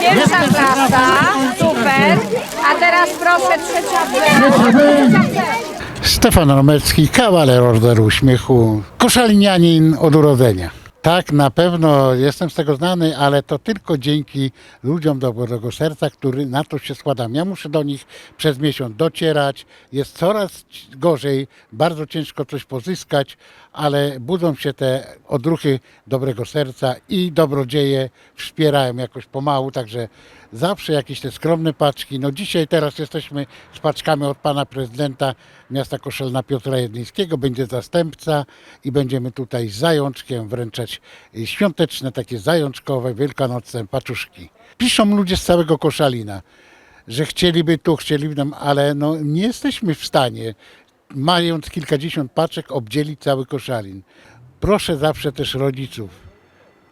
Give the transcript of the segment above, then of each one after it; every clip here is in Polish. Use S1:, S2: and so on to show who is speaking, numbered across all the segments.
S1: Pierwsza klasa, super. A teraz proszę trzecia B.
S2: Stefan Romecki, kawaler Orderu Uśmiechu, koszalinianin od urodzenia. Tak, na pewno jestem z tego znany, ale to tylko dzięki ludziom dobrego serca, który na to się składam. Ja muszę do nich przez miesiąc docierać, jest coraz gorzej, bardzo ciężko coś pozyskać, ale budzą się te odruchy dobrego serca i dobrodzieje wspierają jakoś pomału, także zawsze jakieś te skromne paczki. No dzisiaj teraz jesteśmy z paczkami od pana prezydenta miasta Koszelna Piotra Jedlińskiego, będzie zastępca i będziemy tutaj z zajączkiem wręczać y, świąteczne, takie zajączkowe, wielkanocne paczuszki. Piszą ludzie z całego Koszalina, że chcieliby tu, chcieliby tam, ale no nie jesteśmy w stanie, mając kilkadziesiąt paczek, obdzielić cały Koszalin. Proszę zawsze też rodziców,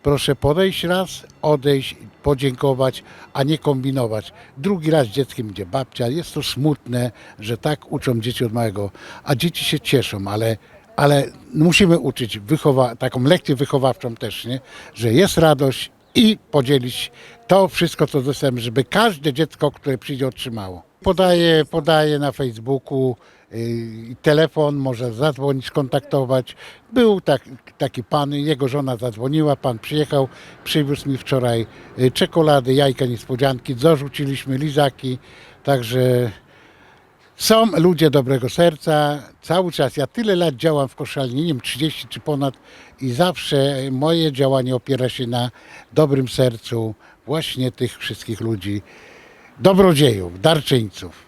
S2: Proszę podejść raz, odejść, podziękować, a nie kombinować. Drugi raz dzieckiem idzie babcia. Jest to smutne, że tak uczą dzieci od małego, a dzieci się cieszą, ale, ale musimy uczyć wychowa- taką lekcję wychowawczą też, nie? że jest radość i podzielić to wszystko, co dostajemy, żeby każde dziecko, które przyjdzie, otrzymało. Podaję, podaję na Facebooku y, telefon, może zadzwonić, skontaktować. Był tak, taki pan, jego żona zadzwoniła, pan przyjechał, przywiózł mi wczoraj y, czekolady, jajka niespodzianki, dorzuciliśmy lizaki, także są ludzie dobrego serca, cały czas. Ja tyle lat działam w Koszalinie, nie wiem, 30 czy ponad i zawsze moje działanie opiera się na dobrym sercu właśnie tych wszystkich ludzi, dobrodziejów, darczyńców.